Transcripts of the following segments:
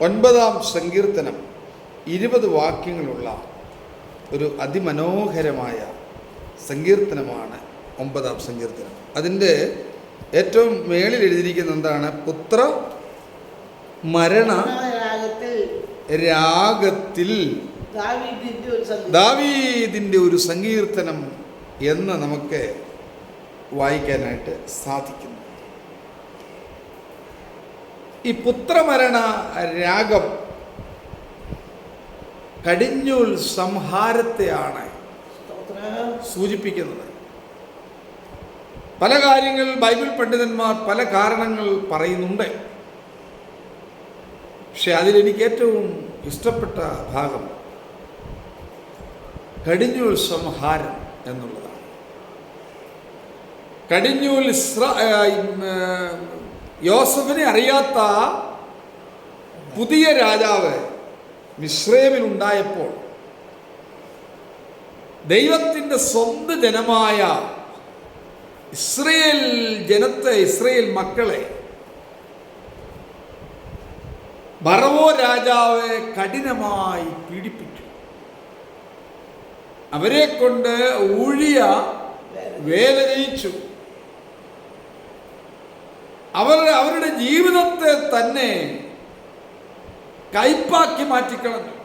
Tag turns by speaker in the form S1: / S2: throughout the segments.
S1: ഒൻപതാം സങ്കീർത്തനം ഇരുപത് വാക്യങ്ങളുള്ള ഒരു അതിമനോഹരമായ സങ്കീർത്തനമാണ് ഒമ്പതാം സങ്കീർത്തനം. അതിന്റെ ഏറ്റവും മേളിൽ എഴുതിയിരിക്കുന്ന എന്താണ്? പുത്ര മരണ
S2: രാഗത്തിൽ ദാവീദിന്റെ ഒരു
S1: സങ്കീർത്തനം എന്ന് നമുക്ക് വായിക്കാനായിട്ട് സാധിക്കുന്നു. ഈ പുത്രമരണ രാഗം കടിഞ്ഞൂൽ സംഹാരത്തെയാണ് സൂചിപ്പിക്കുന്നത്. പല കാര്യങ്ങൾ ബൈബിൾ പണ്ഡിതന്മാർ പല കാരണങ്ങൾ പറയുന്നുണ്ട്. പക്ഷെ അതിലെനിക്ക് ഏറ്റവും ഇഷ്ടപ്പെട്ട ഭാഗം കടിഞ്ഞൂൽ സംഹാരം എന്നുള്ളതാണ്. കടിഞ്ഞൂൽ യോസഫിനെ അറിയാത്ത പുതിയ രാജാവ് മിശ്രേമിൽ ഉണ്ടായപ്പോൾ ദൈവത്തിന്റെ സ്വന്ത ജനമായ ഇസ്രയേൽ ജനത്തെ ഇസ്രയേൽ മക്കളെ ബറവോ രാജാവ് കഠിനമായി പീഡിപ്പിച്ചു. അവരെ കൊണ്ട് ഊഴിയ വേല അവർ അവരുടെ ജീവിതത്തെ തന്നെ കയ്പാക്കി മാറ്റിക്കളഞ്ഞു.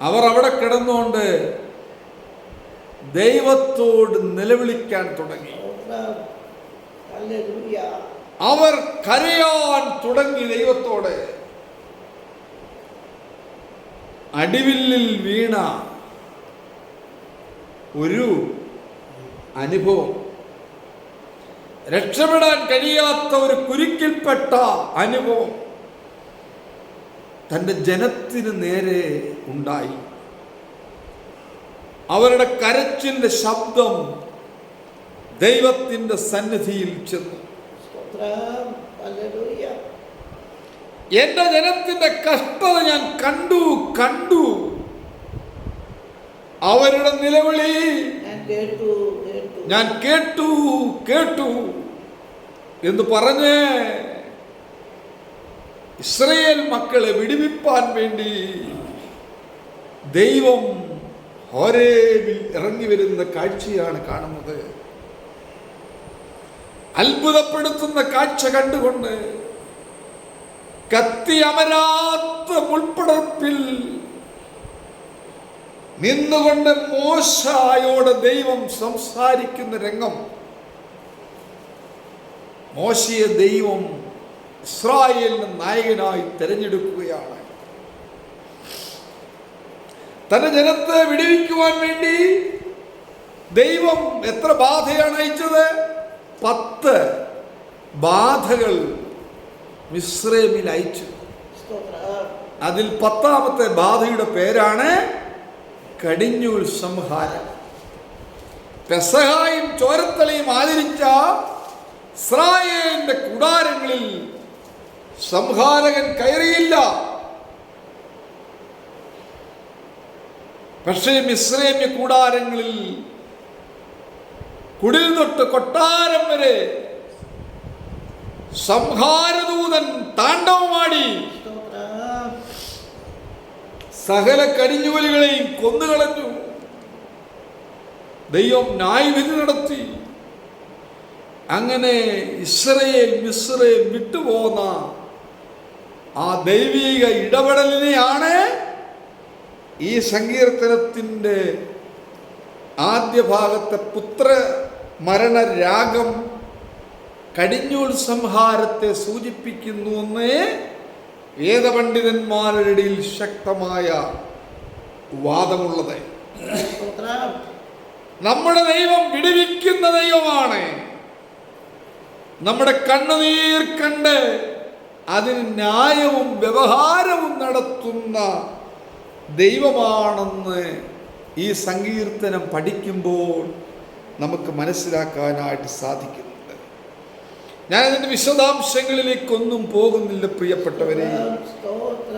S1: അവർ അവിടെ കിടന്നുകൊണ്ട് ദൈവത്തോട് നിലവിളിക്കാൻ തുടങ്ങി. അവർ കരയാൻ തുടങ്ങി ദൈവത്തോട്. അടിവില്ലിൽ വീണ ഒരു അനുഭവം. രക്ഷപ്പെടാൻ കഴിയാത്ത ഒരു കുരുക്കിൽപ്പെട്ട അനുഭവം തന്റെ ജനത്തിന് നേരെ ഉണ്ടായി. അവരുടെ കരച്ചിന്റെ ശബ്ദം ദൈവത്തിന്റെ സന്നിധിയിൽ ചെന്നു. എന്റെ ജനത്തിന്റെ കഷ്ടത ഞാൻ കണ്ടു കണ്ടു. അവരുടെ നിലവിളി
S2: ഞാൻ കേട്ടു കേട്ടു.
S1: എന്ന് പറഞ്ഞ് ഇസ്രയേൽ മക്കളെ വിടുവിപ്പാൻ വേണ്ടി ദൈവം ഹോരേബിൽ ഇറങ്ങി വരുന്ന കാഴ്ചയാണ് കാണുന്നത്. അത്ഭുതപ്പെടുത്തുന്ന കാഴ്ച കണ്ടുകൊണ്ട് കത്തി അമരാത്ത മുൾപ്പടർപ്പിൽ നിന്നുകൊണ്ട് മോശായോടെ ദൈവം സംസാരിക്കുന്ന രംഗം മോശയെ ദൈവം ഇസ്രായേലിന് നായകനായി തിരഞ്ഞെടുക്കുകയാണ്. തന്റെ ജനത്തെ വിടുവിക്കുവാൻ വേണ്ടി ദൈവം എത്ര ബാധയാണ് അയച്ചത്? പത്ത് ബാധകൾ മിശ്രമിൽ അയച്ചു. അതിൽ പത്താമത്തെ ബാധയുടെ പേരാണ് കടിഞ്ഞൂൽ സംഹാരം. പെസഹായും ചോരത്തലയും ആദരിച്ച ഇസ്രായേലിന്റെ കൂടാരങ്ങളിൽ സംഹാരകൻ കയറിയില്ല. പക്ഷേ മിശ്രേമ്യ കൂടാരങ്ങളിൽ കുടിൽ തൊട്ട് കൊട്ടാരം വരെ സംഹാരദൂതൻ താണ്ഡവമാടി. സകല കടിഞ്ഞൂലുകളെയും കൊന്നുകളഞ്ഞു. ദൈവം ന്യായവിധി നടത്തി. അങ്ങനെ ഇസ്രയേൽ മിസ്രയേൽ വിട്ടുപോകുന്ന ആ ദൈവിക ഇടപെടലിനെയാണ് ഈ സങ്കീർത്തനത്തിന്റെ ആദ്യ ഭാഗത്തെ പുത്ര മരണരാഗം കടിഞ്ഞൂൽ സംഹാരത്തെ സൂചിപ്പിക്കുന്നു എന്ന് വേദപണ്ഡിതന്മാരുടെ ഇടയിൽ ശക്തമായ വാദമുള്ളത്. നമ്മുടെ ദൈവം വിടുവിക്കുന്ന ദൈവമാണ്. നമ്മുടെ കണ്ണുനീർ കണ്ട് അതിന് ന്യായവും വ്യവഹാരവും നടത്തുന്ന ദൈവമാണെന്ന് ഈ സങ്കീർത്തനം പഠിക്കുമ്പോൾ നമുക്ക് മനസ്സിലാക്കാനായിട്ട് സാധിക്കുന്നുണ്ട്. ഞാൻ അതിന്റെ വിശദാംശങ്ങളിലേക്കൊന്നും പോകുന്നില്ല പ്രിയപ്പെട്ടവരെ.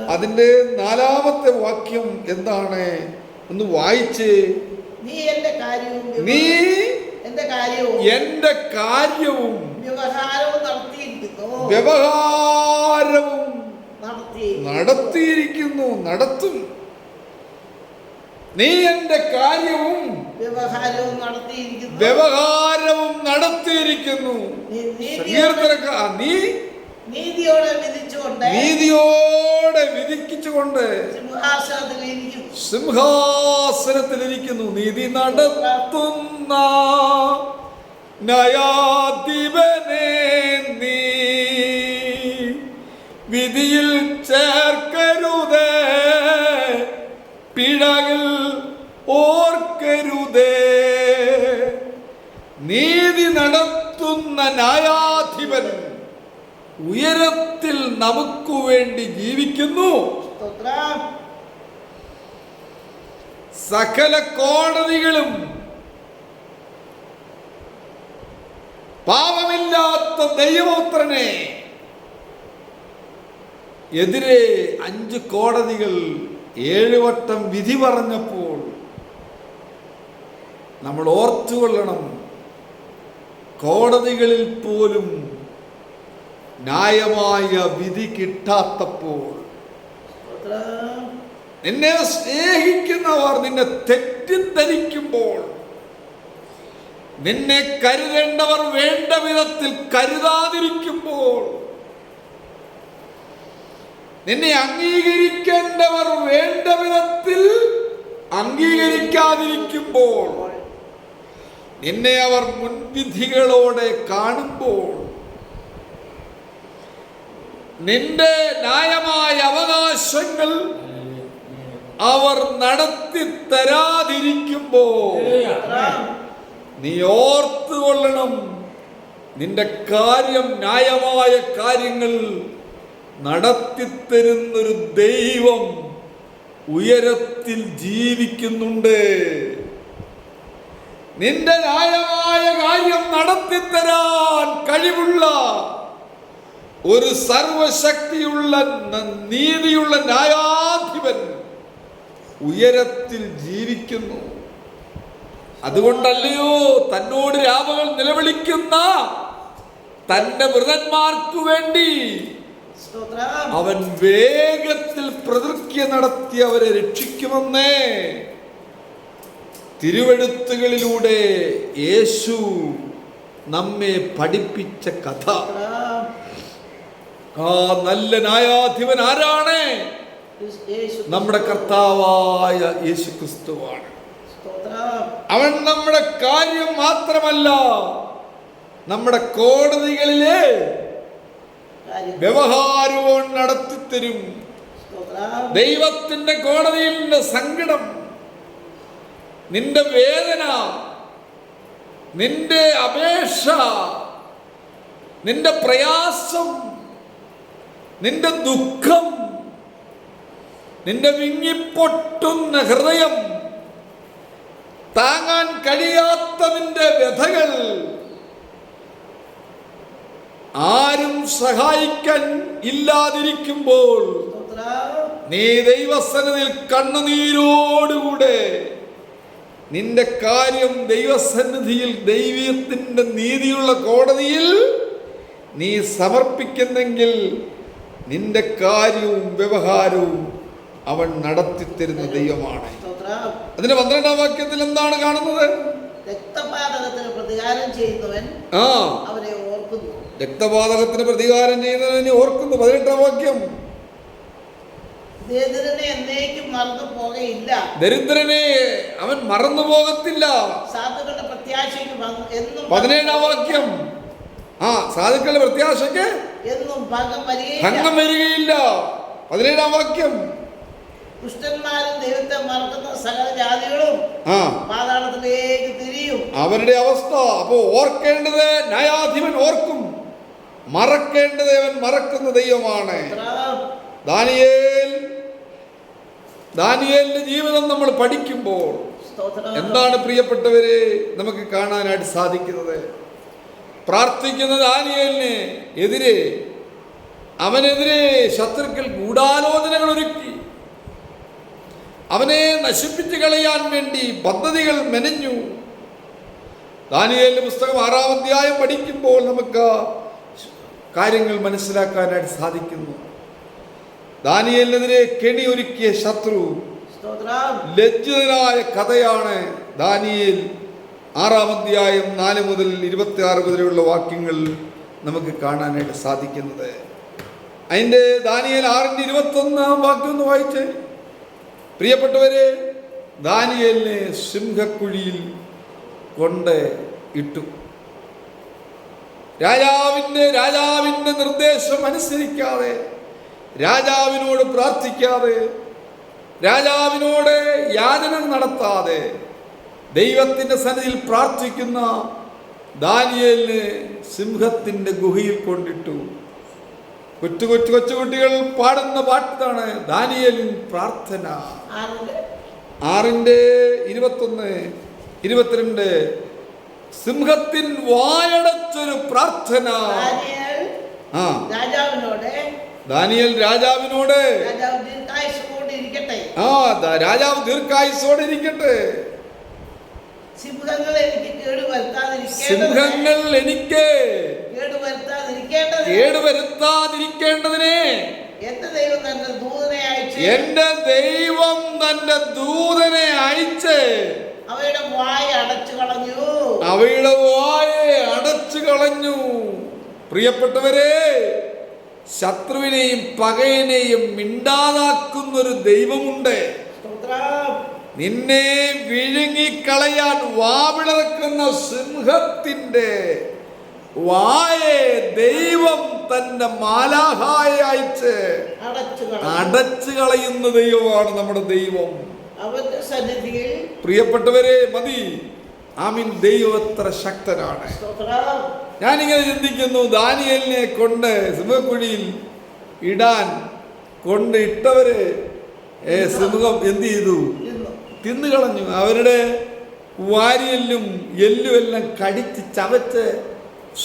S1: അതിന്റെ നാലാമത്തെ വാക്യം എന്താണ്? ഒന്ന് വായിച്ച്.
S2: നീ എന്റെ കാര്യവും എന്റെ കാര്യവും വ്യവഹാരവും നടത്തിയിരിക്കുന്നു.
S1: വ്യവഹാരവും നടത്തിയിരിക്കുന്നു. നടത്തും. നീ എന്റെ കാര്യവും
S2: വ്യവഹാരവും നടത്തിയിരിക്കുന്നു.
S1: വ്യവഹാരവും നടത്തിയിരിക്കുന്നു.
S2: നീ നീതിയോടെ വിധിച്ചുകൊണ്ട് സിംഹാസനത്തിൽ ഇരിക്കുന്നു
S1: സിംഹാസനത്തിലിരിക്കുന്നു. നീതി നടത്തുന്ന ന്യായാധിപനെ നീ. വിധിയിൽ ചേർക്കരുതേ. പിഴകൾ ഓർക്കരുതേ. നീതി നടത്തുന്ന ന്യായാധിപൻ ഉയരത്തിൽ നമുക്കു വേണ്ടി ജീവിക്കുന്നു. സകല കോടതികളും പാപമില്ലാത്ത ദൈവപുത്രനെ എതിരെ അഞ്ച് കോടതികൾ ഏഴുവട്ടം വിധി പറഞ്ഞപ്പോൾ നമ്മൾ ഓർത്തുകൊള്ളണം. കോടതികളിൽ പോലും ന്യായമായ വിധി കിട്ടാത്തപ്പോൾ നിന്നെ സ്നേഹിക്കുന്നവർ നിന്നെ തെറ്റിദ്ധരിക്കുമ്പോൾ നിന്നെ കരുതേണ്ടവർ വേണ്ട വിധത്തിൽ കരുതാതിരിക്കുമ്പോൾ നിന്നെ അംഗീകരിക്കേണ്ടവർ വേണ്ട വിധത്തിൽ അംഗീകരിക്കാതിരിക്കുമ്പോൾ നിന്നെ അവർ മുൻവിധികളോടെ കാണുമ്പോൾ നിന്റെ ന്യായമായ അവകാശങ്ങൾ അവർ നടത്തി
S2: തരാതിരിക്കുമ്പോ
S1: നീ ഓർത്തു കൊള്ളണം. നിന്റെ കാര്യം ന്യായമായ കാര്യങ്ങൾ നടത്തിത്തരുന്നൊരു ദൈവം ഉയരത്തിൽ ജീവിക്കുന്നുണ്ട്. നിന്റെ ന്യായമായ കാര്യം നടത്തിത്തരാൻ കഴിവുള്ള ഒരു സർവശക്തിയുള്ള നീതിയുള്ള ന്യായാധിപൻ ഉയരത്തിൽ ജീവിക്കുന്നു. അതുകൊണ്ടല്ലയോ തന്നോട് രാമകൾ നിലവിളിക്കുന്ന തന്റെ മൃതന്മാർക്കു വേണ്ടി അവൻ വേഗത്തിൽ പ്രതിർക്യ നടത്തി അവരെ രക്ഷിക്കുമെന്നേ. തിരുവെഴുത്തുകളിലൂടെ യേശു നമ്മെ പഠിപ്പിച്ച കഥ. ആ നല്ല ന്യായാധിപൻ ആരാണ്? നമ്മുടെ കർത്താവായ യേശു ക്രിസ്തുവാണ് അവൻ നമ്മുടെ കാര്യം മാത്രമല്ല നമ്മുടെ കോടതികളിലെ വ്യവഹാരവും നടത്തിത്തരും. ദൈവത്തിന്റെ കോടതിയിൽ നിന്റെ സങ്കടം നിന്റെ വേദന നിന്റെ അപേക്ഷ നിന്റെ പ്രയാസം നിന്റെ ദുഃഖം നിന്റെ വിങ്ങിപ്പൊട്ടുന്ന ഹൃദയം താങ്ങാൻ കഴിയാത്ത നിന്റെ വ്യഥകൾ ആരും സഹായിക്കാൻ ഇല്ലാതിരിക്കുമ്പോൾ നീ ദൈവസന്നിധിയിൽ കണ്ണുനീരോടുകൂടെ നിന്റെ കാര്യം ദൈവസന്നിധിയിൽ ദൈവത്തിന്റെ നീതിയുള്ള കോടതിയിൽ നീ സമർപ്പിക്കുന്നെങ്കിൽ നിന്റെ കാര്യവും വ്യവഹാരവും അവൻ നടത്തിത്തരുന്ന ദൈവമാണ്. അതിന്റെ പന്ത്രണ്ടാം വാക്യത്തിൽ എന്താണ് കാണുന്നത്?
S2: രക്തപാതകത്തിന് പ്രതികാരം ചെയ്യുന്നവൻ
S1: ആ.
S2: അവരെ ഓർക്കുന്നു.
S1: രക്തപാതകത്തിന് പ്രതികാരം ചെയ്യുന്നവനെ ഓർക്കുന്നു. പതിനെട്ടാം വാക്യം.
S2: ദരിദ്രനെ
S1: അവൻ മറന്നു പോകത്തില്ല. പതിനേഴാം വാക്യം. ആ സാധുക്കളുടെ പ്രത്യാശയ്ക്ക്
S2: എന്നും ഭംഗം വരികയില്ല.
S1: പതിനേഴാം വാക്യം.
S2: ദുഷ്ടന്മാരും ദൈവത്തെ മറക്കുന്ന സകല ജാതികളും
S1: ആ.
S2: പാതാളത്തിലേക്ക് തിരിയും.
S1: അവരുടെ അവസ്ഥ അപ്പോ ഓർക്കേണ്ടത് ന്യായാധിപൻ ഓർക്കും. മറക്കേണ്ടത് അവൻ മറക്കുന്ന ദൈവമാണ്. ദാനിയേൽ ദാനിയേലിന്റെ ജീവിതം നമ്മൾ പഠിക്കുമ്പോൾ എന്താണ് പ്രിയപ്പെട്ടവരെ നമുക്ക് കാണാനായിട്ട് സാധിക്കുന്നത്? പ്രാർത്ഥിക്കുന്ന ദാനിയലിന് എതിരെ അവനെതിരെ ശത്രുക്കൾ ഗൂഢാലോചനകൾ ഒരുക്കി. അവനെ നശിപ്പിച്ചു കളയാൻ വേണ്ടി പദ്ധതികൾ മെനഞ്ഞു. ദാനിയേലിന്റെ പുസ്തകം ആറാം അധ്യായം പഠിക്കുമ്പോൾ നമുക്ക് കാര്യങ്ങൾ മനസ്സിലാക്കാനായിട്ട് സാധിക്കുന്നു. ദാനിയലിനെതിരെ കെണി ഒരുക്കിയ ശത്രു ലജ്ജിതനായ കഥയാണ് ദാനിയേൽ ആറാം അധ്യായം നാല് മുതൽ ഇരുപത്തി ആറ് മുതലുള്ള വാക്യങ്ങൾ നമുക്ക് കാണാനായിട്ട് സാധിക്കുന്നത്. അതിന്റെ ദാനിയൽ ആറിന്റെ ഇരുപത്തൊന്നാം വാക്യം ഒന്ന് വായിച്ചേ. പ്രിയപ്പെട്ടവരെ ദാനിയലിനെ സിംഹക്കുഴിയിൽ കൊണ്ട് ഇട്ടു. രാജാവിന്റെ രാജാവിന്റെ നിർദ്ദേശം അനുസരിക്കാതെ രാജാവിനോട് പ്രാർത്ഥിക്കാതെ രാജാവിനോട് യാചന നടത്താതെ ദൈവത്തിന്റെ സന്നിധിയിൽ പ്രാർത്ഥിക്കുന്ന ദാനിയേലിനെ സിംഹത്തിന്റെ ഗുഹയിൽ കൊണ്ടിട്ടു. കൊച്ചു കൊച്ചു കൊച്ചുകുട്ടികൾ പാടുന്ന പാട്ടാണ് ദാനിയലിൻ പ്രാർത്ഥന.
S2: ആറിന്റെ.
S1: ഇരുപത്തൊന്ന് ഇരുപത്തിരണ്ട്. സിംഹത്തിൻ വായടച്ചൊരു പ്രാർത്ഥന.
S2: ദാനിയേൽ
S1: ആ.
S2: രാജാവിനോട്.
S1: ദാനിയേൽ രാജാവിനോട്. ആ രാജാവ് ദീർഘായുസോടെ ഇരിക്കട്ടെ
S2: സിംഹങ്ങൾ എനിക്ക്
S1: കേടുവരുത്താതിരിക്കേണ്ടതിനെ
S2: എന്റെ ദൈവം തന്റെ ദൂതനെ അയച്ച്
S1: എന്റെ ദൈവം തന്റെ ദൂതനെ അയച്ച്
S2: അവയുടെ വായ അടച്ചു കളഞ്ഞു.
S1: അവയുടെ വായെ അടച്ചു കളഞ്ഞു. പ്രിയപ്പെട്ടവരെ ശത്രുവിനെയും പകയനെയും മിണ്ടാതാക്കുന്നൊരു ദൈവമുണ്ട്.
S2: സ്തോത്രം.
S1: നിന്നെ വിഴുങ്ങിക്കളയാൻ വാവിളക്കുന്ന സിംഹത്തിന്റെ വായെ ദൈവം തന്റെ മാലാഹായ അയച്ച്
S2: അടച്ചു
S1: കളയുന്ന ദൈവമാണ് നമ്മുടെ ദൈവം.
S2: അവന്റെ സന്നിധിയിൽ
S1: പ്രിയപ്പെട്ടവരെ മതി. ആമീൻ ദൈവം എത്ര ശക്തനാണ്. ഞാനിങ്ങനെ ചിന്തിക്കുന്നു ദാനിയലിനെ കൊണ്ട് സിംഹക്കുഴിയിൽ ഇടാൻ കൊണ്ട് ഇട്ടവര് ഏ സിംഹം എന്ത് ചെയ്തു?
S2: ഇരുന്നു
S1: തിന്നു കളഞ്ഞു അവരുടെ വാരിയെല്ലും എല്ലും എല്ലാം കടിച്ച് ചവച്ച്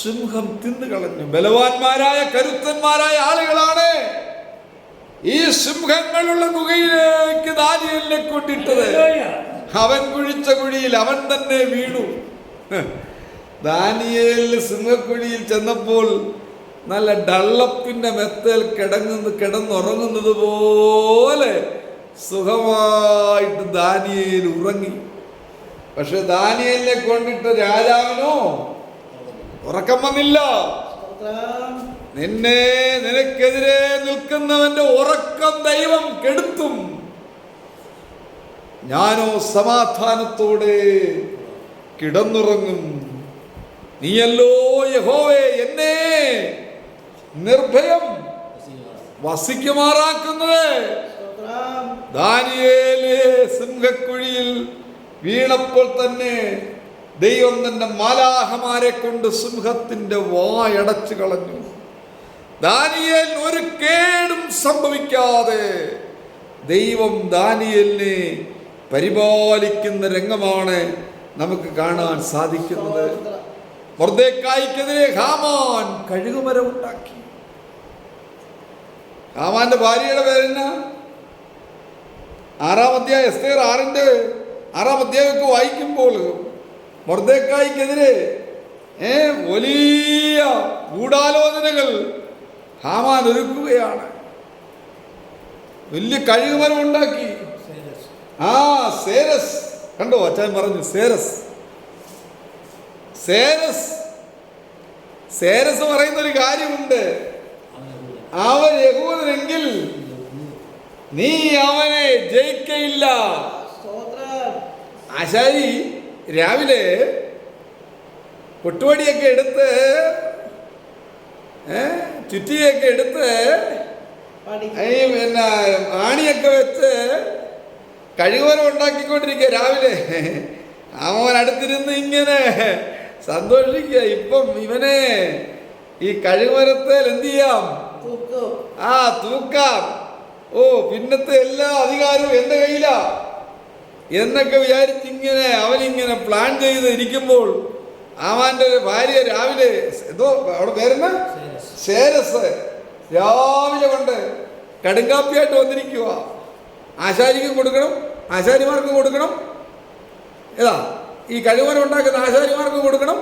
S1: സിംഹം തിന്നുകളഞ്ഞു. ബലവാന്മാരായ കരുത്തന്മാരായ ആളുകളാണ് ഈ സിംഹങ്ങളുള്ള ഗുഹയിലേക്ക് ദാനിയലിനെ കൊണ്ടിട്ടത്. അവൻ കുഴിച്ച കുഴിയിൽ അവൻ തന്നെ വീണു. ദാനിയേലിന് സിംഹക്കുഴിയിൽ ചെന്നപ്പോൾ നല്ല ഡള്ളപ്പിന്റെ മെത്തൽ കിടങ്ങുന്ന കിടന്നുറങ്ങുന്നത് പോലെ സുഖമായിട്ട് ദാനിയേൽ ഉറങ്ങി. പക്ഷെ ദാനിയലിനെ കൊണ്ടിട്ട് രാജാവിനോ? ഉറക്കം വന്നില്ല നിന്നെ നിനക്കെതിരെ നിൽക്കുന്നവന്റെ ഉറക്കം ദൈവം കെടുത്തും. ഞാനോ സമാധാനത്തോടെ കിടന്നുറങ്ങും. നീയല്ലോ യഹോവേ എന്നെ നിർഭയം വസിക്കുമാറാക്കുന്നത്. ദാനിയേൽ സിംഹക്കുഴിയിൽ വീണപ്പോൾ തന്നെ ദൈവം തന്റെ മാലാഹമാരെ കൊണ്ട് സിംഹത്തിന്റെ വായടച്ചു കളഞ്ഞു. ദാനിയേൽ ഒരു കേടും സംഭവിക്കാതെ ദൈവം ദാനിയേലിനെ പരിപാലിക്കുന്ന രംഗമാണ് നമുക്ക് കാണാൻ സാധിക്കുന്നത്. വെറുതെക്കായ്ക്കെതിരെ ഹാമാൻ കഴുകുമരം ഉണ്ടാക്കി. ഹാമാന്റെ ഭാര്യയുടെ പേരെന്നാ? ആറാം അധ്യായ എസ്തേർ ആറിന്റെ ആറാം അധ്യായമൊക്കെ വായിക്കുമ്പോൾ മൊർദ്ദേക്കായ്ക്കെതിരെ ഏ വലിയ ഗൂഢാലോചനകൾ ഹാമാൻ ഒരുക്കുകയാണ്. വലിയ കഴുകുമരം ഉണ്ടാക്കി. ആ സേരസ്. കണ്ടോ അച്ഛൻ പറഞ്ഞു സേരസ്. സേരസ്. സേരസ് പറയുന്ന ഒരു കാര്യമുണ്ട് അവർ യഹൂദനെങ്കിൽ നീ അവനെ ജയിക്കയില്ല. ആശാരി രാവിലെ കൊട്ടുവടിയൊക്കെ എടുത്ത് ചുറ്റിയൊക്കെ എടുത്ത് ഈ പിന്നെ ആണിയൊക്കെ വെച്ച് കഴിവരം ഉണ്ടാക്കിക്കൊണ്ടിരിക്കുക രാവിലെ. അവൻ അടുത്തിരുന്ന് ഇങ്ങനെ സന്തോഷിക്കുക. ഇപ്പം ഇവനെ ഈ കഴിവരത്തേൽ എന്ത് ചെയ്യാം? ആ തൂക്കാം. ഓ പിന്നത്തെ എല്ലാ അധികാരവും എന്റെ കയ്യിലാ. എന്നൊക്കെ വിചാരിച്ചിങ്ങനെ അവനിങ്ങനെ പ്ലാൻ ചെയ്ത് ഇരിക്കുമ്പോൾ ആമാന്റെ ഒരു ഭാര്യ രാവിലെ എന്തോ അവിടെ പേരെന്ന? ശേരസ്. രാവിലെ കൊണ്ട് കടുങ്കാപ്പിയായിട്ട് വന്നിരിക്കുക ആശാരിക്കും കൊടുക്കണം ആശാരിമാർക്ക് കൊടുക്കണം. ഏതാ ഈ കഴിവനം ഉണ്ടാക്കുന്ന ആശാരിമാർക്ക് കൊടുക്കണം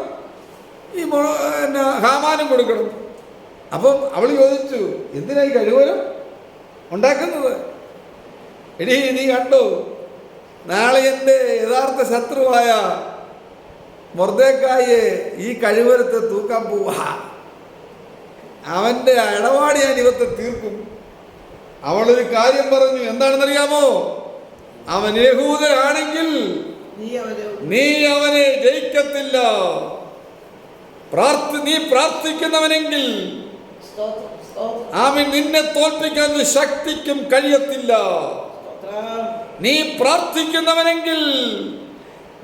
S1: ഈ പിന്നെ ഹാമാനും കൊടുക്കണം. അപ്പം അവൾ ചോദിച്ചു എന്തിനാ ഈ കഴിവനം? ഉണ്ടാക്കുന്നത്. എടി നീ കണ്ടു? നാളെ എന്റെ യഥാർത്ഥ ശത്രുവായ മൊർദേക്കായെ ഈ കഴിവരത്തെ തൂക്കാൻ പോവാ. അവന്റെ ഇടപാട് ഞാൻ ഇവത്തെ തീർക്കും. അവളൊരു കാര്യം പറഞ്ഞു എന്താണെന്നറിയാമോ? അവൻ യഹൂദനാണെങ്കിൽ
S2: നീ
S1: അവനെ ജയിക്കത്തില്ല. പ്രാർത്ഥി നീ പ്രാർത്ഥിക്കുന്നവനെങ്കിൽ അവൻ നിന്നെ തോൽപ്പിക്കാൻ ശക്തിക്കും കഴിയത്തില്ല. നീ പ്രാർത്ഥിക്കുന്നവനെങ്കിൽ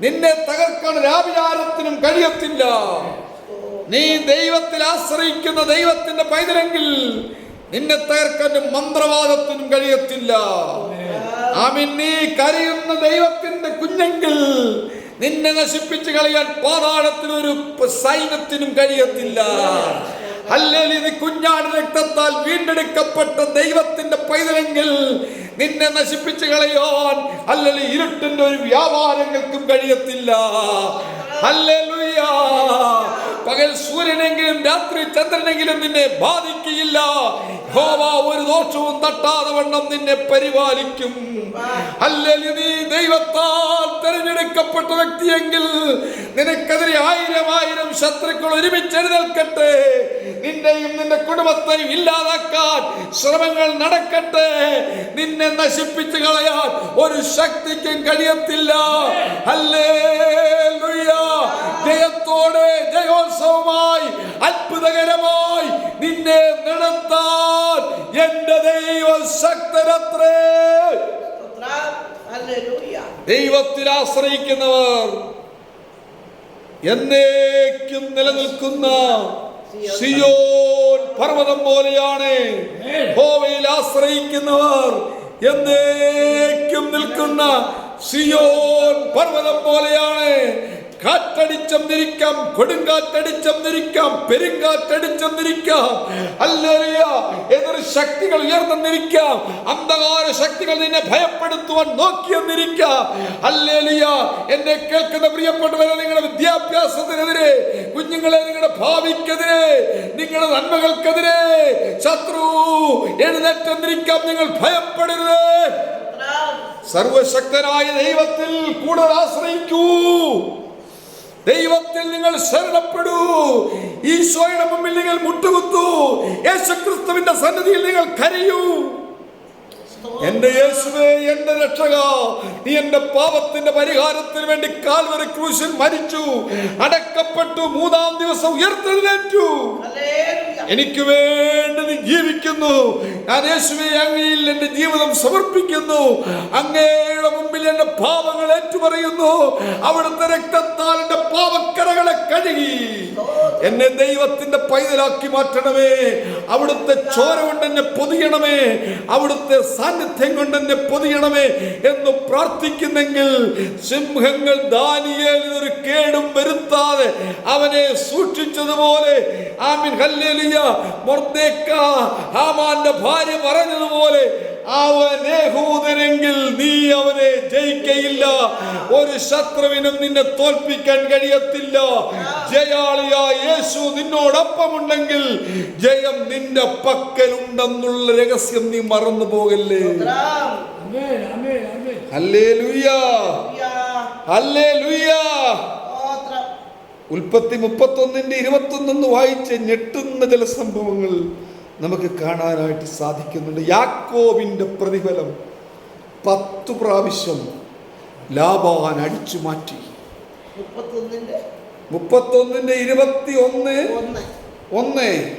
S1: നിന്നെ തകർക്കാൻ രാവിചാരത്തിനും കഴിയത്തില്ല. നീ ദൈവത്തിൽ ആശ്രയിക്കുന്ന ദൈവത്തിന്റെ പൈതലെങ്കിൽ നിന്നെ തകർക്കാൻ മന്ത്രവാദത്തിനും കഴിയത്തില്ല. ആമീൻ നീ കരയുന്ന ദൈവത്തിന്റെ കുഞ്ഞെങ്കിൽ നിന്നെ നശിപ്പിച്ചു കളയാൻ പാതാളത്തിനൊരു സൈന്യത്തിനും കഴിയത്തില്ല. അല്ലെങ്കിൽ നീ കുഞ്ഞാട് രക്തത്താൽ വീണ്ടെടുക്കപ്പെട്ട ദൈവത്തിന്റെ പൈതലെങ്കിൽ നിന്നെ നശിപ്പിച്ചു കളയാൻ അല്ലെങ്കിൽ ഇരുട്ടിന്റെ ഒരു വ്യാപാരങ്ങൾക്കും കഴിയത്തില്ല. ഹല്ലേലൂയ പകൽ സൂര്യനെങ്കിലും രാത്രി ചന്ദ്രനെങ്കിലും നിന്നെ ഹോവ ഒരു ദോഷവും തട്ടാതെ വണ്ണം നിന്നെ പരിപാലിക്കും. അല്ലെങ്കിൽ നീ ദൈവത്താൽ തെരഞ്ഞെടുക്കപ്പെട്ട വ്യക്തിയെങ്കിൽ നിനക്കെതിരെ ആയിരം ആയിരം ശത്രുക്കൾ ഒരുമിച്ച് എഴുന്നേൽക്കട്ടെ. നിന്റെയും നിന്റെ കുടുംബത്തെയും ഇല്ലാതാക്കാൻ ശ്രമങ്ങൾ നടക്കട്ടെ. നിന്നെ നശിപ്പിച്ചു കളയാൻ ഒരു ശക്തിക്കും കഴിയത്തില്ല. ഹല്ലേലൂയ. ജയത്തോടെ ജയോത്സവമായി അത്ഭുതകരമായി നിന്നെ നടത്താൻ എന്റെ ദൈവം ശക്തരത്രേ ദൈവത്തിൽ ആശ്രയിക്കുന്നവർ എന്നേക്കും നിലനിൽക്കുന്ന സിയോൻ പർവതം. പോലെയാണ്. ഹോവയിൽ ആശ്രയിക്കുന്നവർ എന്നേക്കും നിൽക്കുന്ന സിയോൻ പർവതം പോലെയാണ്. കാറ്റടിച്ചെന്നിരിക്കാം കൊടുങ്കാറ്റടിച്ചെന്നിരിക്കാം പെരുങ്കാറ്റടിച്ചെന്നിരിക്കാം. അല്ലറിയ എതിർ ശക്തികൾ ഉയർന്നെന്നിരിക്കാം. അന്ധകാര ശക്തികൾ നിന്നെ ഭയപ്പെടുത്തുവാൻ നോക്കിയെന്നിരിക്കാം. അല്ലേലിയ എന്നെ കേൾക്കുന്ന പ്രിയപ്പെട്ടവരെ നിങ്ങളുടെ വിദ്യാഭ്യാസത്തിനെതിരെ കുഞ്ഞുങ്ങളെ നിങ്ങളുടെ ഭാവിക്കെതിരെ നിങ്ങളുടെ നന്മകൾക്കെതിരെ ശത്രു എഴുന്നേറ്റെന്നിരിക്കാം നിങ്ങൾ ഭയപ്പെടരുത്. സർവശക്തനായ ദൈവത്തിൽ കൂടുതൽ ആശ്രയിക്കൂ. ദൈവത്തിൽ നിങ്ങൾ ശരണപ്പെടൂ. ഈശോയുടെ മുമ്പിൽ നിങ്ങൾ മുട്ടുകുത്തു. യേശുക്രിസ്തുവിന്റെ സന്നിധിയിൽ നിങ്ങൾ കരയൂ. എന്റെ യേശുവേ എന്റെ രക്ഷക നീ എന്റെ പാപത്തിന്റെ പരിഹാരത്തിന് വേണ്ടി കാൽവരി ക്രൂശിൽ മരിച്ചു. അടക്കപ്പെട്ടു മൂന്നാം ദിവസം ഉയർത്തെഴുന്നേറ്റു. എനിക്ക് വേണ്ടി നീ ജീവിക്കുന്നു. ഞാൻ യേശുവെ അങ്ങയിൽ എന്റെ ജീവിതം സമർപ്പിക്കുന്നു. അങ്ങയുടെ മുമ്പിൽ എന്റെ പാപങ്ങൾ ഏറ്റുപറയുന്നു. അവിടുത്തെ രക്തത്താൽ എന്റെ പാപക്കറകളെ കഴുകി. എന്നെ ദൈവത്തിന്റെ പൈതലാക്കി മാറ്റണമേ. അവിടുത്തെ ചോര കൊണ്ട് എന്നെ പൊതിയണമേ. അവിടുത്തെ സാന്നിധ്യം കൊണ്ട് എന്നെ പൊതിയണമേ എന്ന് പ്രാർത്ഥിക്കുന്നെങ്കിൽ സിംഹങ്ങൾ ദാനിയേലിന് കേടും വരുത്താതെ അവനെ സൂക്ഷിച്ചതുപോലെ ആമിൻ ഹല്ലേലൂയ മൊർദേക്ക ഹാമാന്റെ ഭാര്യ പറഞ്ഞതുപോലെ അവൻ യഹൂദനെങ്കിൽ നീ അവനെ ജയിക്കയില്ല. ഒരു ശത്രുവിനും നിന്നെ തോൽപ്പിക്കാൻ കഴിയത്തില്ല. ജയാളിയായ യേശു നിന്നോടൊപ്പമുണ്ടെങ്കിൽ ജയം നിന്റെ പക്കലുണ്ടെന്നുള്ള രഹസ്യം നീ മറന്നു പോകല്ലേ.
S2: അല്ലേ
S1: ഹല്ലേലൂയ
S2: ഹല്ലേലൂയ സ്തോത്രം
S1: ഉൽപ്പത്തി മുപ്പത്തൊന്നിന്റെ ഇരുപത്തൊന്നു വായിച്ച് ഞെട്ടുന്ന ചില സംഭവങ്ങൾ. നമുക്ക് കാണാനായിട്ട് സാധിക്കുന്നുണ്ട്. യാക്കോവിന്റെ പ്രതിഫലം പത്തു പ്രാവശ്യം ലാബാൻ അടിച്ചു മാറ്റി.
S2: മുപ്പത്തൊന്നിന്റെ
S1: ഇരുപത്തി ഒന്ന്.
S2: ഒന്ന്.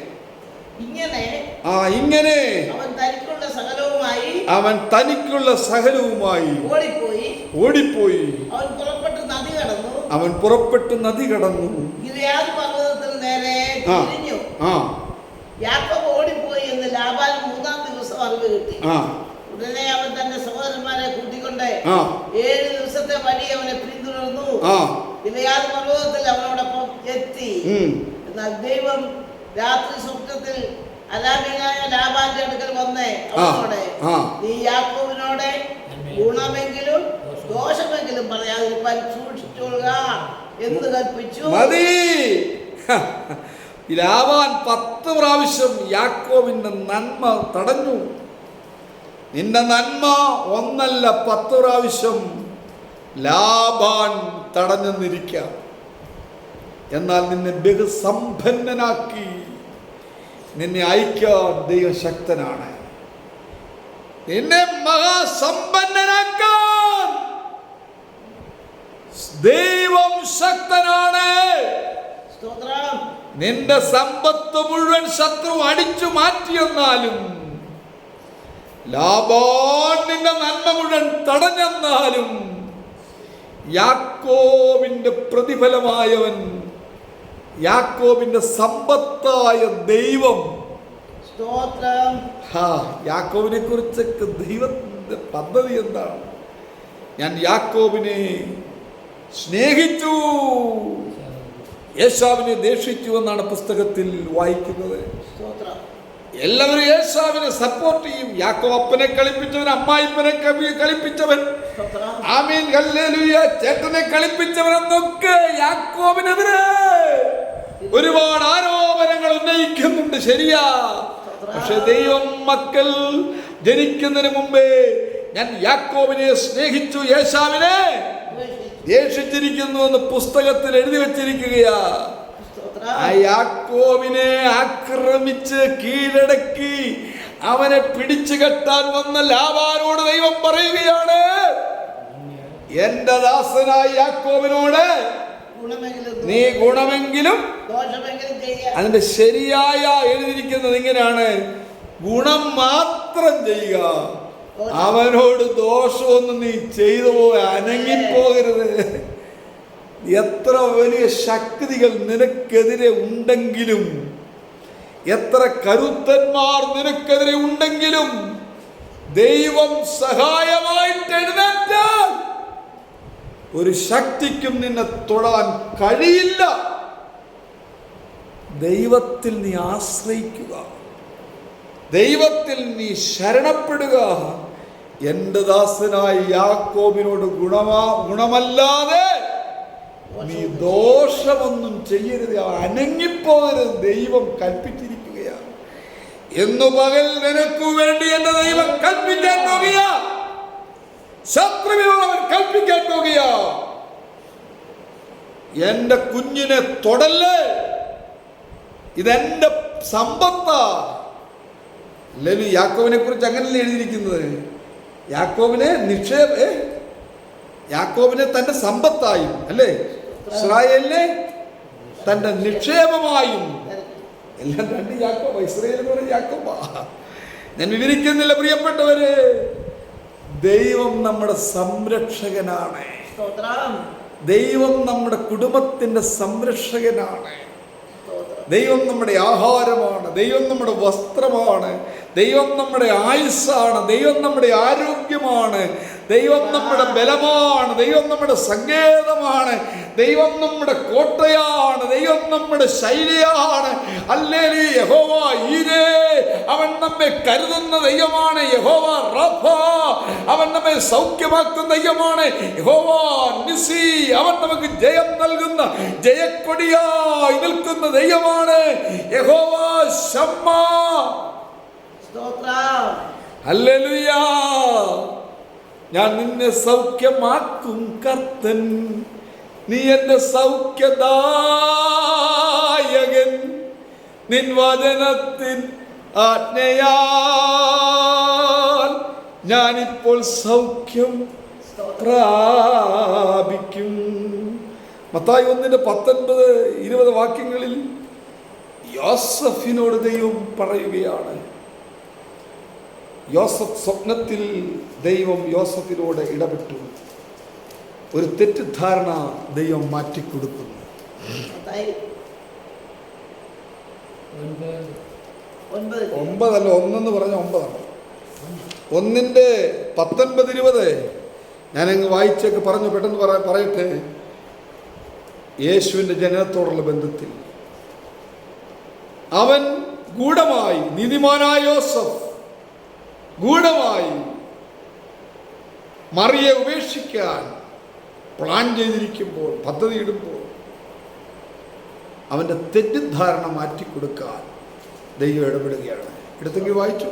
S2: ഇങ്ങനെ
S1: ആ ഇങ്ങനെ
S2: അവൻ തനിക്കുള്ള സകലവുമായി ഓടിപ്പോയി. അവൻ പുറപ്പെട്ട് നദി കടന്നു.
S1: ആ ആ.
S2: യാക്കോബ് ഓടിപ്പോയി എന്ന് ലാബാൽ മൂന്നാം ദിവസം അറിവ് കിട്ടി.
S1: ആ.
S2: ഉടനെ അവൻ തന്റെ സഹോദരന്മാരെ കൂട്ടിക്കൊണ്ട്
S1: ആ.
S2: ഏഴ് ദിവസത്തെ വഴി അവനെ പിന്തുടർന്നു.
S1: ആ.
S2: ഗിലിയാദ് പർവതത്തിൽ അവനോടൊപ്പം എത്തി. എന്നാൽ ദൈവം രാത്രി സ്വപ്നത്തിൽ അലാമിനായ ലാബാന്റെ അടുക്കൽ വന്നേ അവനോട്. നീ യാക്കോബിനോട് ഗുണമെങ്കിലും ദോഷമെങ്കിലും പറയാതിരിക്കാൻ സൂക്ഷിച്ചോളുക എന്ന് കൽപ്പിച്ചു.
S1: മതി. ലാവാൻ പത്ത് പ്രാവശ്യം യാക്കോവിന്റെ നന്മ തടഞ്ഞു. നിന്റെ നന്മ ഒന്നല്ല പത്ത് പ്രാവശ്യം ലാഭാൻ തടഞ്ഞെന്നിരിക്കാം എന്നാൽ നിന്നെ ബഹുസമ്പന്നനാക്കി. നിന്നെ അയക്കാൻ ദൈവശക്തനാണ്. നിന്നെ മഹാസമ്പന്നനാക്കാൻ ദൈവം ശക്തനാണ്.
S2: സ്തോത്രം.
S1: നിന്റെ സമ്പത്ത് മുഴുവൻ ശത്രു അടിച്ചു മാറ്റിയെന്നാലും ലാഭോ നിന്റെ നന്മ മുഴുവൻ തടഞ്ഞെന്നാലും യാക്കോവിന്റെ പ്രതിഫലമായവൻ യാക്കോവിന്റെ സമ്പത്തായ ദൈവം.
S2: സ്തോത്രം.
S1: ഹാ യാക്കോബിനെ കുറിച്ചൊക്കെ ദൈവത്തിന്റെ പദ്ധതി എന്താണ്? ഞാൻ യാക്കോബിനെ സ്നേഹിച്ചു. യേശാവിനെ ദേഷിച്ചു എന്നാണ് പുസ്തകത്തിൽ വായിക്കുന്നത്. എല്ലാവരും യേശാവിനെ സപ്പോർട്ട് ചെയ്യും. യാക്കോ അപ്പനെ കളിപ്പിച്ചവൻ അമ്മായിപ്പനെ കളിപ്പിച്ചവൻ. ആമീൻ ചേട്ടനെ കളിപ്പിച്ചവൻ എന്നൊക്കെ യാക്കോബിനെതിരെ ഒരുപാട് ആരോപണങ്ങൾ ഉന്നയിക്കുന്നുണ്ട്. ശരിയാ. പക്ഷെ ദൈവം മക്കൾ ജനിക്കുന്നതിന് മുമ്പേ ഞാൻ യാക്കോബിനെ സ്നേഹിച്ചു യേശാവിനെ ദേഷിച്ചിരിക്കുന്നു എന്ന് പുസ്തകത്തിൽ എഴുതി വച്ചിരിക്കുകയാ. ആ യാക്കോബിനെ ആക്രമിച്ച് കീഴടക്കി അവനെ പിടിച്ചു കെട്ടാൻ വന്ന ലാവാനോട് ദൈവം പറയുകയാണ് എന്റെ ദാസനായ യാക്കോബിനോട് നീ ഗുണമെങ്കിലും അതിന്റെ ശരിയായ എഴുതിയിരിക്കുന്നത് ഇങ്ങനെയാണ് ഗുണം മാത്രം ചെയ്യുക. അവനോട് ദോഷമൊന്നും നീ ചെയ്തു പോയി അനങ്ങിപ്പോകരുത്. എത്ര വലിയ ശക്തികൾ നിനക്കെതിരെ ഉണ്ടെങ്കിലും എത്ര കരുത്തന്മാർ നിനക്കെതിരെ ഉണ്ടെങ്കിലും ദൈവം സഹായമായിട്ട് എഴുന്നേറ്റാൽ ഒരു ശക്തിക്കും നിന്നെ തൊടാൻ കഴിയില്ല. ദൈവത്തിൽ നീ ആശ്രയിക്കുക. ദൈവത്തിൽ നീ ശരണപ്പെടുക. എന്റെ ദാസനായ യാക്കോബിനോട് ഗുണമാ ഗുണമല്ലാതെ നീ ദോഷമൊന്നും ചെയ്യരുത്. അനങ്ങിപ്പോകരുത്. ദൈവം കൽപ്പിച്ചിരിക്കുകയാണ്. എന്നു പകൽ നിനക്കു വേണ്ടി എന്റെ ദൈവം കൽപ്പിക്കാൻ പോകുക ശത്രുവിനോട് അവൻ കൽപ്പിക്കാൻ പോകുക എന്റെ കുഞ്ഞിനെ തൊടല്ലേ? ഇതെന്റെ സമ്പത്താ. അല്ലെങ്കിൽ യാക്കോവിനെ കുറിച്ച് അങ്ങനല്ലേ എഴുതിയിരിക്കുന്നത്? യാക്കോബിനെ നിക്ഷേപ യാക്കോവിനെ യാക്കോബിനെ തന്റെ സമ്പത്തായും അല്ലേ? ഇസ്രായേലിനെ തന്റെ നിക്ഷേപമായും. എല്ലാം രണ്ട് യാക്കോബ ഇസ്രായേൽ പറഞ്ഞ യാക്കോബ. ഞാൻ വിവരിക്കുന്നില്ല പ്രിയപ്പെട്ടവര്. ദൈവം നമ്മുടെ സംരക്ഷകനാണ്. ദൈവം നമ്മുടെ കുടുംബത്തിന്റെ സംരക്ഷകനാണ്. ദൈവം നമ്മുടെ ആഹാരമാണ്. ദൈവം നമ്മുടെ വസ്ത്രമാണ്. ദൈവം നമ്മുടെ ആയുസ്സാണ് ദൈവം നമ്മുടെ ആരോഗ്യമാണ് ദൈവം നമ്മുടെ ബലമാണ് ദൈവം നമ്മുടെ സങ്കേതമാണ് ദൈവം നമ്മുടെ കോട്ടയാണ് ദൈവം നമ്മുടെ ശൈലിയാണ്. അല്ലേ യഹോവ ഈരേ. അവൻ നമ്മെ കരുതുന്ന ദൈവമാണ് യഹോവ റഫ അവൻ നമ്മെ സൗഖ്യമാക്കുന്ന ദൈവമാണ് യഹോവ നിസി അവൻ നമുക്ക് ജയം നൽകുന്ന ജയക്കൊടിയായി നിൽക്കുന്ന ദൈവമാണ് യഹോവ ശമ്മ. ഞാൻ നിന്നെ സൗഖ്യമാക്കും കർത്തൻ. നീ എന്റെ സൗഖ്യദായകൻ. നിൻ വചനത്തിൻ ആജ്ഞയാൽ ഞാനിപ്പോൾ സൗഖ്യം പ്രാപിക്കും. മത്തായി ഒന്നിന്റെ പത്തൊൻപത് ഇരുപത് വാക്യങ്ങളിൽ യോസഫിനോട് ദൈവം പറയുകയാണ്. യോസഫ് സ്വപ്നത്തിൽ ദൈവം യോസഫിനോട് ഇടപെട്ടു. ഒരു തെറ്റിദ്ധാരണ ദൈവം മാറ്റിക്കൊടുക്കുന്നു. ഒമ്പതല്ല ഒന്നെന്ന് പറഞ്ഞ ഒമ്പതാണ്. ഒന്നിന്റെ പത്തൊൻപത് ഇരുപത് ഞാനങ്ങ് വായിച്ചൊക്കെ പറഞ്ഞു പെട്ടെന്ന് പറ പറയട്ടെ. യേശുവിന്റെ ജനനത്തോടുള്ള ബന്ധത്തിൽ. അവൻ ഗൂഢമായി നീതിമാനായ യോസഫ് ഗൂഢമായി മറിയെ ഉപേക്ഷിക്കാൻ പ്ലാൻ ചെയ്തിരിക്കുമ്പോൾ പദ്ധതിയിടുമ്പോൾ അവന്റെ തെറ്റിദ്ധാരണ മാറ്റിക്കൊടുക്കാൻ ദൈവം ഇടപെടുകയാണ്. എടുത്തെങ്കിൽ വായിച്ചു.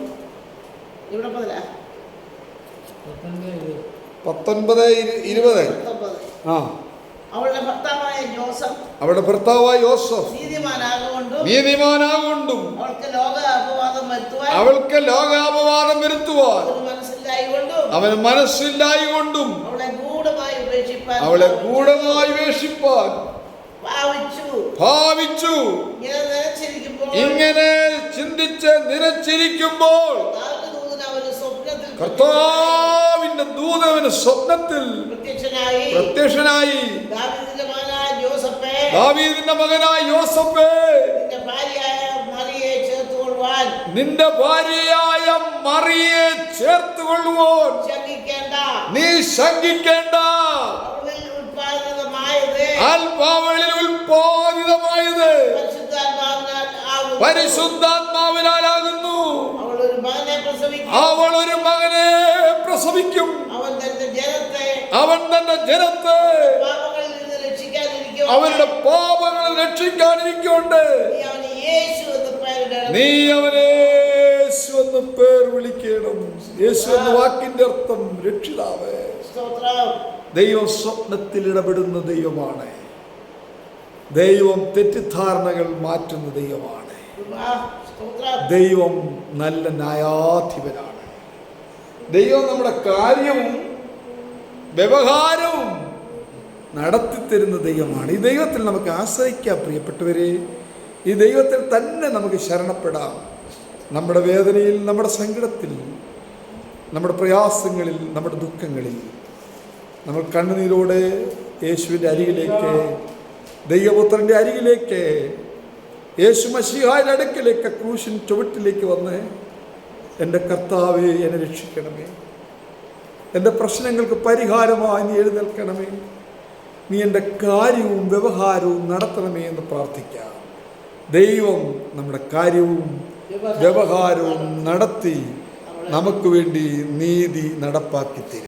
S1: പത്തൊൻപത് ഇരുപത്. ആ.
S2: അവളുടെ ഭർത്താവായ ജോസഫ്
S1: ഭർത്താവായ
S2: നീതിമാനാകൊണ്ടും
S1: നീതിമാനാകൊണ്ടും
S2: അവൾക്ക് ലോക അപവാദം വരുത്തുവാൻ
S1: അവൾക്ക് ലോകാപവാദം വരുത്തുവാൻ
S2: ഒരു മനസ്സില്ലായി
S1: അവന് മനസ്സില്ലായികൊണ്ടും
S2: അവളെ ഗൂഢമായി ഉപേക്ഷിപ്പാൻ
S1: അവളെ കൂടമായി വേഷിപ്പാൻ
S2: ഭാവിച്ചു. ഇങ്ങനെ
S1: ചിന്തിച്ച് നിരച്ചിരിക്കുമ്പോൾ
S2: ദാവീദ് ദൂതൻ അവന് സ്വപ്നത്തിൽ
S1: കർത്താവിന്റെ ദൂതവന് സ്വപ്നത്തിൽ
S2: പ്രത്യക്ഷനായി ദാവീദിന്റെ മകനായ
S1: യോസഫേ
S2: നിന്റെ ഭാര്യയായ മറിയെ
S1: ചേർത്ത്
S2: കൊള്ളുവോ
S1: നീ ശങ്കിക്കേണ്ട. ആത്മാവളിൽ ഉൽപാദിതമായത്. പരിശുദ്ധാത്മാവിനാലാകുന്നു
S2: അവൾ പ്രസവിക്കും. അവൻ തന്റെ ജനത്തെ
S1: അവൻ തന്റെ ജനത്തെ അവരുടെ പാപങ്ങൾ രക്ഷിക്കാനിരിക്കൊണ്ട്
S2: നീ അവന് യേശു എന്ന്
S1: പേർ വിളിക്കണം. യേശു എന്ന വാക്കിന്റെ അർത്ഥം രക്ഷിതാവ്. ദൈവം സ്വപ്നത്തിൽ ഇടപെടുന്ന ദൈവമാണ്. ദൈവം തെറ്റിദ്ധാരണകൾ മാറ്റുന്ന ദൈവമാണ്. ദൈവം നല്ല ന്യായാധിപനാണ്. ദൈവം നമ്മുടെ കാര്യവും വ്യവഹാരവും നടത്തിത്തരുന്ന ദൈവമാണ്. ഈ ദൈവത്തിൽ നമുക്ക് ആശ്രയിക്കാം പ്രിയപ്പെട്ടവരെ. ഈ ദൈവത്തിൽ തന്നെ നമുക്ക് ശരണപ്പെടാം. നമ്മുടെ വേദനയിൽ നമ്മുടെ സങ്കടത്തിൽ നമ്മുടെ പ്രയാസങ്ങളിൽ നമ്മുടെ ദുഃഖങ്ങളിൽ. നമ്മൾ കണ്ണുനീരോടെ യേശുവിന്റെ അരികിലേക്ക് ദൈവപുത്രന്റെ അരികിലേക്ക് യേശു മഷിഹായുടെ അടുക്കിലേക്ക് ക്രൂശിൻ ചുവട്ടിലേക്ക് വന്ന് എന്റെ കർത്താവെ എന്നെ രക്ഷിക്കണമേ. എന്റെ പ്രശ്നങ്ങൾക്ക് പരിഹാരമായി നീ എഴുന്നേൽക്കണമേ. നീ എന്റെ കാര്യവും വ്യവഹാരവും നടത്തണമേ എന്ന് പ്രാർത്ഥിക്കാം. ദൈവം നമ്മുടെ കാര്യവും വ്യവഹാരവും നടത്തി നമുക്ക് വേണ്ടി നീതി നടപ്പാക്കി തരും.